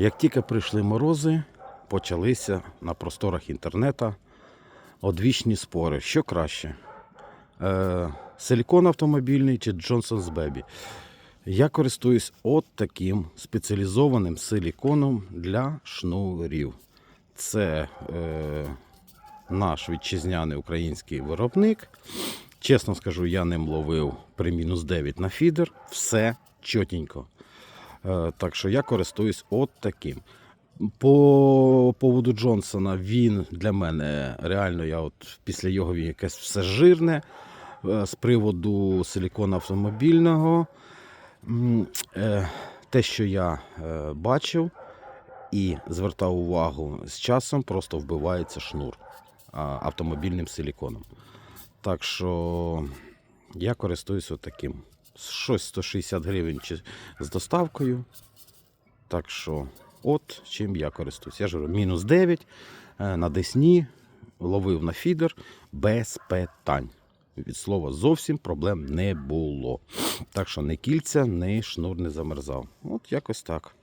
Як тільки прийшли морози, почалися на просторах інтернету одвічні спори. Що краще? Е, силікон автомобільний чи Johnson's Baby? Я користуюсь от таким спеціалізованим силіконом для шнурів. Це е, наш вітчизняний український виробник. Чесно скажу, я ним ловив при мінус 9 на фідер. Все чотенько. Е, Так що я користуюсь от таким. По поводу Джонсона він для мене реально, я от після його він якесь все жирне. Е, З приводу силікону автомобільного, е, те, що я бачив і звертав увагу з часом, просто вбивається шнур автомобільним силіконом. Так що я користуюсь таким. Щось 160 гривень чи з доставкою. Так що, от чим я користуюсь. Я ж говорю, мінус 9 е, на Десні, ловив на фідер без питань. Від слова зовсім проблем не було. Так що не кільця, не шнур не замерзав. От якось так.